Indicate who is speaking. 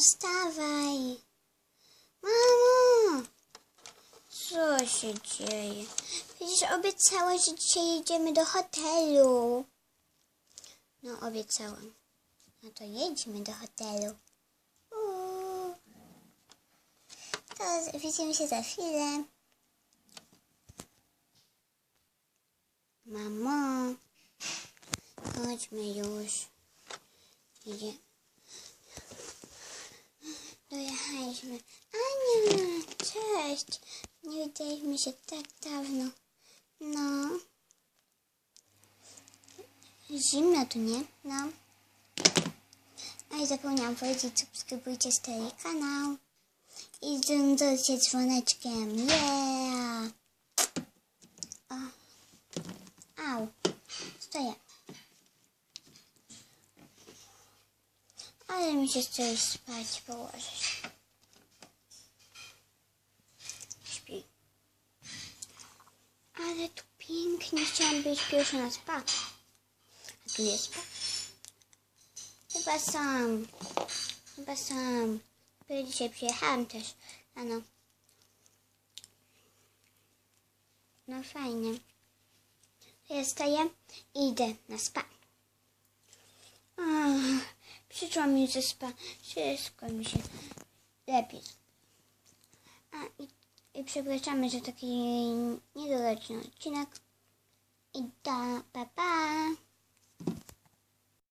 Speaker 1: wstawaj. Mamo, co się dzieje? Przecież obiecałeś, że dzisiaj jedziemy do hotelu. No, obiecałam. No to jedźmy do hotelu. To widzimy się za chwilę. Mamo, chodźmy już. Idziemy. Dojechaliśmy. Ania, cześć. Nie widzieliśmy się tak dawno. No. Zimno tu, nie? No. A i zapomniałam powiedzieć, subskrybujcie stary kanał. I dzwoncie dzwoneczkiem. Yeah! O. Au. Stoję. Ale mi się już spać, położyć. Śpi. Ale tu pięknie. Chciałam być pierwsza na spa. A tu jest spa? Chyba sam. Chyba sam. Bo dzisiaj przyjechałam też rano. No fajnie. Ja i idę na spa. Ach, przyszła mi ze spa. Wszystko mi się lepiej. A i, i przepraszamy za taki niedoreczny odcinek. 一段，拜拜。